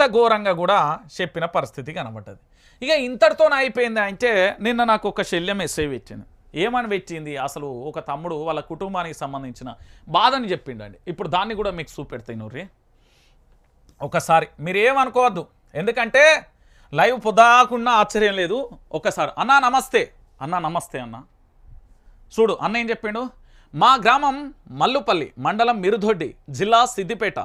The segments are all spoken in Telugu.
ఇంత ఘోరంగా కూడా చెప్పిన పరిస్థితి కనబడ్డది. ఇక ఇంతటితో అయిపోయింది అంటే నిన్న నాకు ఒక శల్యం మెసేజ్ పెట్టింది. ఏమని పెట్టింది? అసలు ఒక తమ్ముడు వాళ్ళ కుటుంబానికి సంబంధించిన బాధని చెప్పిండండి. ఇప్పుడు దాన్ని కూడా మీకు చూపెడతాయి నూరి ఒకసారి మీరు ఏమనుకోవద్దు ఎందుకంటే లైవ్ పొదాకున్నా ఆశ్చర్యం లేదు. ఒకసారి అన్నా నమస్తే. అన్నా నమస్తే అన్న. చూడు అన్న ఏం చెప్పిండు? మా గ్రామం మల్లుపల్లి మండలం మిరుదొడ్డి జిల్లా సిద్దిపేట.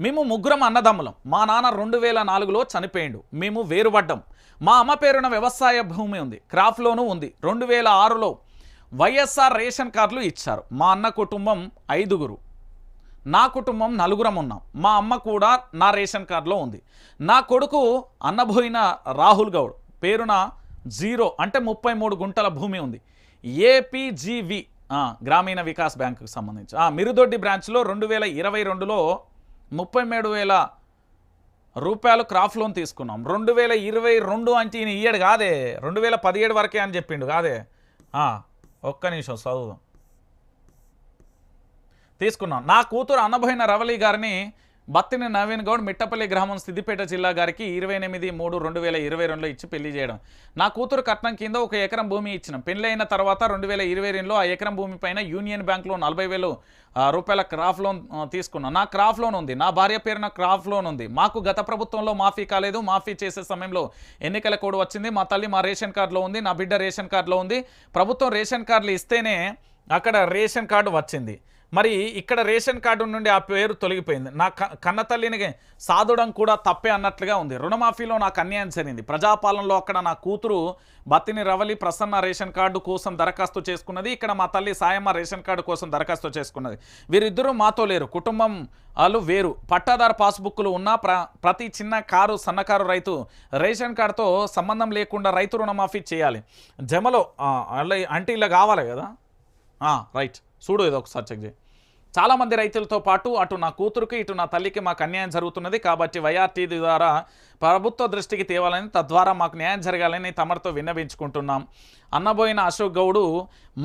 మేము ముగ్గురం అన్నదమ్ములం. మా నాన్న రెండు వేల నాలుగులో చనిపోయిండు. మేము వేరుపడ్డం. మా అమ్మ పేరున వ్యవసాయ భూమి ఉంది. క్రాఫ్ట్లోనూ ఉంది. రెండు వేల ఆరులో వైఎస్ఆర్ రేషన్ కార్డులు ఇచ్చారు. మా అన్న కుటుంబం ఐదుగురు. నా కుటుంబం నలుగురం ఉన్నాం. మా అమ్మ కూడా నా రేషన్ కార్డులో ఉంది. నా కొడుకు అన్నబోయిన రాహుల్ గౌడ్. పేరున జీరో అంటే ముప్పై మూడు గుంటల భూమి ఉంది. ఏపీజీవి గ్రామీణ వికాస్ బ్యాంకుకు సంబంధించి. మిరుదొడ్డి బ్రాంచ్లో రెండు వేల ఇరవై రెండులో ముప్పై మూడు వేల రూపాయలు క్రాఫ్ లోన్ తీసుకున్నాం. రెండు వేల ఇరవై రెండు అంటే ఈయన ఇయ్యడు కాదే. రెండు వేల పదిహేడు వరకే అని చెప్పిండు కాదే. ఒక్క నిమిషం చదువుదాం. తీసుకున్నాం. నా కూతురు అన్నభైన రవలి గారిని బత్తిని నవీన్ గౌడ్ మిట్టపల్లి గ్రామం సిద్దిపేట జిల్లా గారికి ఇరవై ఎనిమిది మూడు రెండు వేల ఇరవై రెండులో ఇచ్చి పెళ్ళి చేయడం. నా కూతురు కట్నం కింద ఒక ఎకరం భూమి ఇచ్చిన. పెళ్ళి అయిన తర్వాత రెండు వేల ఇరవై రెండులో ఆ ఎకరం భూమి పైన యూనియన్ బ్యాంక్లో నలభై వేలు రూపాయల క్రాఫ్ లోన్ తీసుకున్నాను నా క్రాఫ్ లోన్ ఉంది. నా భార్య పేరున క్రాఫ్ లోన్ ఉంది. మాకు గత ప్రభుత్వంలో మాఫీ కాలేదు. మాఫీ చేసే సమయంలో ఎన్నికల కోడ్ వచ్చింది. మా తల్లి మా రేషన్ కార్డులో ఉంది. నా బిడ్డ రేషన్ కార్డులో ఉంది. ప్రభుత్వం రేషన్ కార్డులు ఇస్తేనే అక్కడ రేషన్ కార్డు వచ్చింది. మరి ఇక్కడ రేషన్ కార్డు నుండి ఆ పేరు తొలగిపోయింది. నా క- కన్న తల్లిని సాధుడం కూడా తప్పే అన్నట్లుగా ఉంది. రుణమాఫీలో నాకు అన్యాయం జరిగింది. ప్రజాపాలనలో అక్కడ నా కూతురు బత్తిని రవలి ప్రసన్న రేషన్ కార్డు కోసం దరఖాస్తు చేసుకున్నది. ఇక్కడ మా తల్లి సాయమ్మ రేషన్ కార్డు కోసం దరఖాస్తు చేసుకున్నది. వీరిద్దరూ మాతో లేరు. కుటుంబం వాళ్ళు వేరు. పట్టాదారు పాస్బుక్లు ఉన్న ప్ర ప్రతి చిన్న కారు సన్నకారు రైతు రేషన్ కార్డుతో సంబంధం లేకుండా రైతు రుణమాఫీ చేయాలి. జమలో అంటే ఇలా కావాలి కదా? రైట్. చూడు ఇది ఒకసారి చెక్ చేయి. చాలామంది రైతులతో పాటు అటు నా కూతురుకి ఇటు నా తల్లికి మాకు అన్యాయం జరుగుతున్నది. కాబట్టి వైఆర్టీ ద్వారా ప్రభుత్వ దృష్టికి తేవాలని తద్వారా మాకు న్యాయం జరగాలని తమరితో విన్నవించుకుంటున్నాం. అన్నబోయిన అశోక్ గౌడు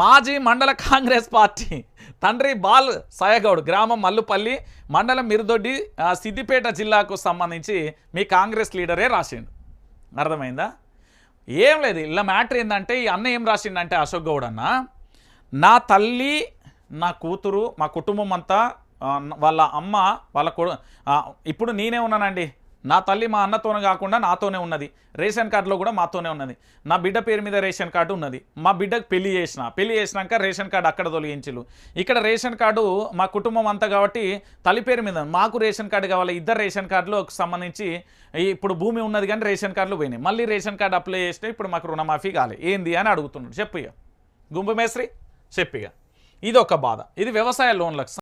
మాజీ మండల కాంగ్రెస్ పార్టీ తండ్రి బాల్ సాయగౌడ్ గ్రామం మల్లుపల్లి మండలం మిరుదొడ్డి సిద్దిపేట జిల్లాకు సంబంధించి మీ కాంగ్రెస్ లీడరే రాసిండు. అర్థమైందా? ఏం లేదు. ఇలా మ్యాటర్ ఏంటంటే ఈ అన్న ఏం రాసిండంటే అశోక్ గౌడ్ అన్న నా తల్లి నా కూతురు మా కుటుంబం అంతా వాళ్ళ అమ్మ వాళ్ళ కొడు ఇప్పుడు నేనే ఉన్నానండి. నా తల్లి మా అన్నతోనే కాకుండా నాతోనే ఉన్నది. రేషన్ కార్డులో కూడా మాతోనే ఉన్నది. నా బిడ్డ పేరు మీద రేషన్ కార్డు ఉన్నది. మా బిడ్డకు పెళ్ళి చేసిన పెళ్ళి చేసినాక రేషన్ కార్డు అక్కడ తొలగించలు ఇక్కడ రేషన్ కార్డు మా కుటుంబం అంతా కాబట్టి తల్లి పేరు మీద మాకు రేషన్ కార్డు కావాలి ఇద్దరు రేషన్ కార్డులకు సంబంధించి ఇప్పుడు భూమి ఉన్నది కానీ రేషన్ కార్డులు పోయినాయి. మళ్ళీ రేషన్ కార్డు అప్లై చేస్తే ఇప్పుడు మాకు రుణమాఫీ కాలే. ఏంది అని అడుగుతున్నాడు. చెప్పు ఇక గుంపు మేస్త్రి చెప్పిగా ఇది ఒక బాధ. ఇది వ్యవసాయ లోన్లకు